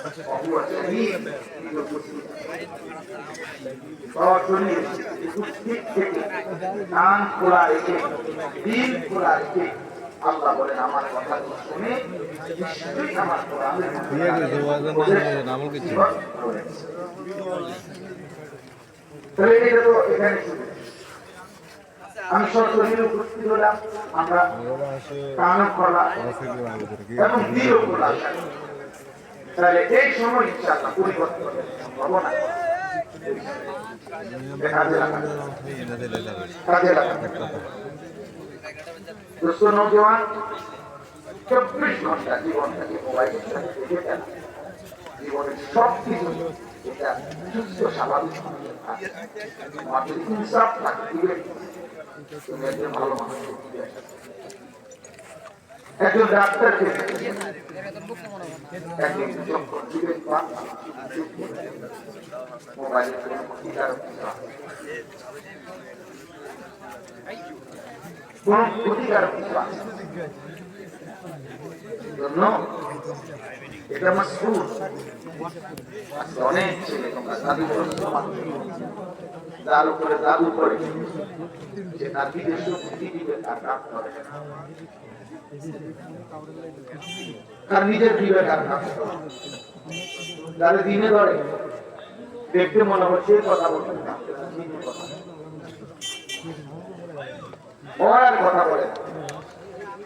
দিল উপস্থিত থেকে কান খোলা রেখে দিল খোলা রেখে আল্লাহ বলেন আমার কথা শুনে নিশ্চয়ই আমার। তাহলে এটা তো এখানে আমি সশরীরে উপস্থিত হলাম আমরা কান খোলা এবং দিল খোলা তাহলে এই সময় ইনশাআল্লাহ পরিবর্তন হব না। কাজে নৌজওয়ান চব্বিশ জীবনের সব কিছু এটা সুস্থ, স্বাভাবিক। আমার যদি ইনসাফ ভালো মানুষ একজন ডাক্তারকে মোবাইলের কোনো ক্ষতিকারক কিছু আছে। কোন ক্ষতিকারক কিছু আছে জন্য এটা আমার স্কুল অনেক ছেলে তোমরা দাবি করছ তার উপরে দাবি করে যে তার বিদেশ বুদ্ধি দিবে, তার কাজ করে তার নিজের বিবেক আর কাজ করে। তার দিনে ধরে দেখতে মনে হচ্ছে কথা বলতে। ওর কথা বলে।